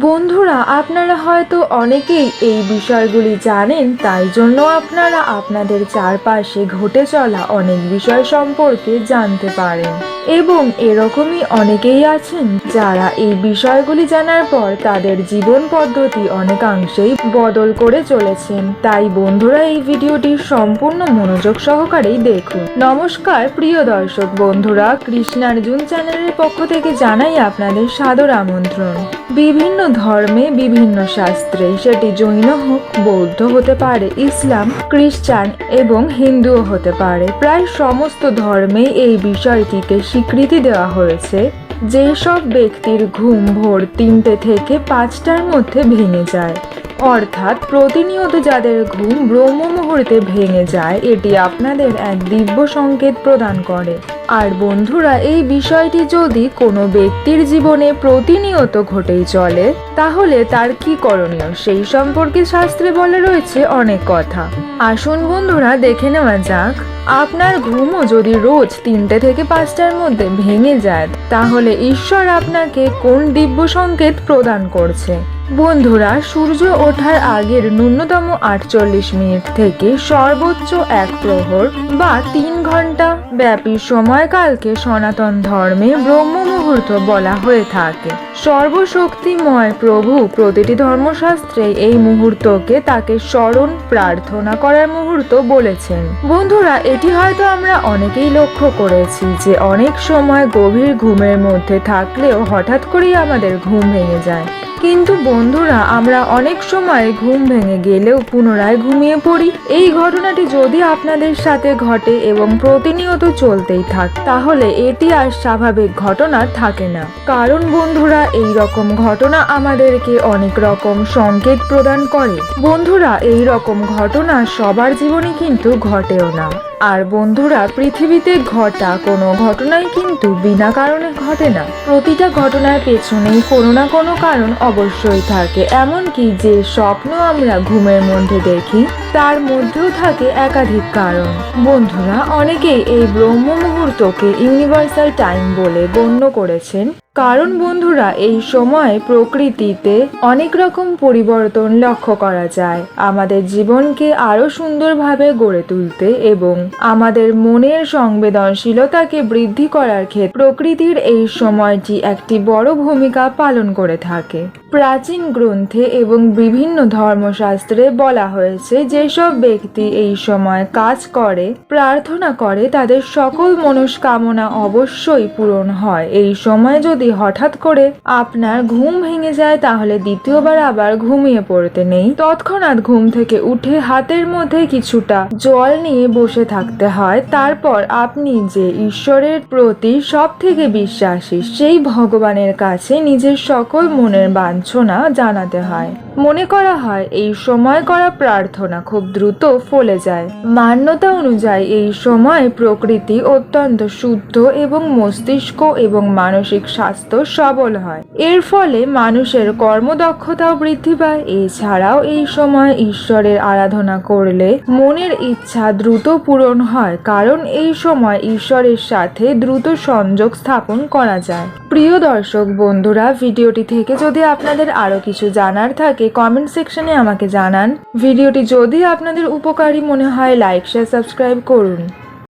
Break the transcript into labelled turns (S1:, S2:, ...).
S1: বন্ধুরা, আপনারা হয়তো অনেকেই এই বিষয়গুলি জানেন, তাই জন্য আপনারা আপনাদের চারপাশে ঘটে চলা অনেক বিষয় সম্পর্কে জানতে পারেন। এবং এরকমই অনেকেই আছেন, যারা এই বিষয়গুলি জানার পর তাদের জীবন পদ্ধতি অনেকাংশেই বদল করে চলেছেন। তাই বন্ধুরা, এই ভিডিওটি সম্পূর্ণ মনোযোগ সহকারেই দেখুন। নমস্কার, প্রিয় দর্শক বন্ধুরা, কৃষ্ণার্জুন চ্যানেলের পক্ষ থেকে জানাই আপনাদের সাদর আমন্ত্রণ। বিভিন্ন ধর্মে বিভিন্ন শাস্ত্রে সেটি জৈন হোক, বৌদ্ধ হতে পারে, ইসলাম, খ্রিস্টান এবং হিন্দুও হতে পারে। প্রায় সমস্ত ধর্মে এই বিষয়টিকে স্বীকৃতি দেওয়া হয়েছে। যেসব ব্যক্তির ঘুম ভোর তিনটে থেকে পাঁচটার মধ্যে ভেঙে যায়। অর্থাৎ প্রতিনিয়ত যাদের ঘুম ব্রহ্ম মুহূর্তে ভেঙে যায়, এটি আপনাদের এক দিব্য সংকেত প্রদান করে। আর বন্ধুরা, এই বিষয়টি যদি কোনো ব্যক্তির জীবনে প্রতিনিয়ত ঘটেই চলে, তাহলে তার কি করণীয়? সেই সম্পর্কে শাস্ত্রে বলে রয়েছে অনেক কথা। আসুন বন্ধুরা, দেখে নেওয়া যাক। আপনার ঘুমও যদি রোজ তিনটে থেকে পাঁচটার মধ্যে ভেঙে যায়, তাহলে ঈশ্বর আপনাকে কোন দিব্য সংকেত প্রদান করছে? বন্ধুরা, সূর্য ওঠার আগের ন্যূনতম আটচল্লিশ মিনিট থেকে সর্বোচ্চ এক প্রহর বা তিন ঘণ্টা ব্যাপী সময়কালকে সনাতন ধর্মে ব্রহ্ম মুহূর্ত বলা হয়ে থাকে। সর্বশক্তিময় প্রভু প্রতিটি ধর্মশাস্ত্রে এই মুহূর্তকে তাকে স্মরণ, প্রার্থনা করার মুহূর্ত বলেছেন। বন্ধুরা, এটি হয়তো আমরা অনেকেই লক্ষ্য করেছি যে অনেক সময় গভীর ঘুমের মধ্যে থাকলেও হঠাৎ করেই আমাদের ঘুম ভেঙে যায়। কিন্তু বন্ধুরা, আমরা অনেক সময় ঘুম ভেঙে গেলেও পুনরায় ঘুমিয়ে পড়ি। এই ঘটনাটি যদি আপনাদের সাথে ঘটে এবং প্রতিনিয়ত চলতেই থাক, তাহলে এটি আর স্বাভাবিক ঘটনা থাকে না। কারণ বন্ধুরা, এই রকম ঘটনা আমাদেরকে অনেক রকম সংকেত প্রদান করে। বন্ধুরা, এই রকম ঘটনা সবার জীবনে কিন্তু ঘটেও না। আর বন্ধুরা, পৃথিবীতে ঘটা কোনো ঘটনাই কিন্তু বিনা কারণে ঘটে না। প্রতিটা ঘটনার পেছনেই কোনো না কোনো কারণ অবশ্যই থাকে। এমনকি যে স্বপ্ন আমরা ঘুমের মধ্যে দেখি তার মধ্যেও থাকে একাধিক কারণ। বন্ধুরা, অনেকেই এই ব্রহ্ম মুহূর্তকে ইউনিভার্সাল টাইম বলে গণ্য করেছেন। কারণ বন্ধুরা, এই সময় প্রকৃতিতে অনেক রকম পরিবর্তন লক্ষ্য করা যায়। আমাদের জীবনকে আরও সুন্দরভাবে গড়ে তুলতে এবং আমাদের মনের সংবেদনশীলতাকে বৃদ্ধি করার ক্ষেত্রে প্রকৃতির এই সময়টি একটি বড় ভূমিকা পালন করে থাকে। প্রাচীন গ্রন্থে এবং বিভিন্ন ধর্মশাস্ত্রে বলা হয়েছে যেসব ব্যক্তি এই সময় কাজ করে, প্রার্থনা করে, তাদের সকল মনস্কামনা অবশ্যই পূরণ হয়। এই সময় যদি হঠাৎ করে আপনার ঘুম ভেঙে যায়, তাহলে দ্বিতীয়বার আবার ঘুমিয়ে পড়তে নেই। তৎক্ষণাৎ ঘুম থেকে উঠে হাতের মধ্যে কিছুটা জল নিয়ে বসে থাকতে হয়। তারপর আপনি যে ঈশ্বরের প্রতি সব থেকে বিশ্বাসী, সেই ভগবানের কাছে নিজের সকল মনের বাঞ্ছনা জানাতে হয়। মনে করা হয়, এই সময় করা প্রার্থনা খুব দ্রুত ফলে যায়। মান্যতা অনুযায়ী এই সময় প্রকৃতি অত্যন্ত শুদ্ধ এবং মস্তিষ্ক এবং মানসিক স্বাস্থ্য সবল হয়। এর ফলে মানুষের কর্মদক্ষতাও বৃদ্ধি পায়। এছাড়াও এই সময় ঈশ্বরের আরাধনা করলে মনের ইচ্ছা দ্রুত পূরণ হয়, কারণ এই সময় ঈশ্বরের সাথে দ্রুত সংযোগ স্থাপন করা যায়। প্রিয় দর্শক বন্ধুরা, ভিডিওটি থেকে যদি আপনাদের আরও কিছু জানার থাকে কমেন্ট সেকশনে আমাকে জানান। ভিডিওটি যদি আপনাদের উপকারী মনে হয় লাইক শেয়ার সাবস্ক্রাইব করুন।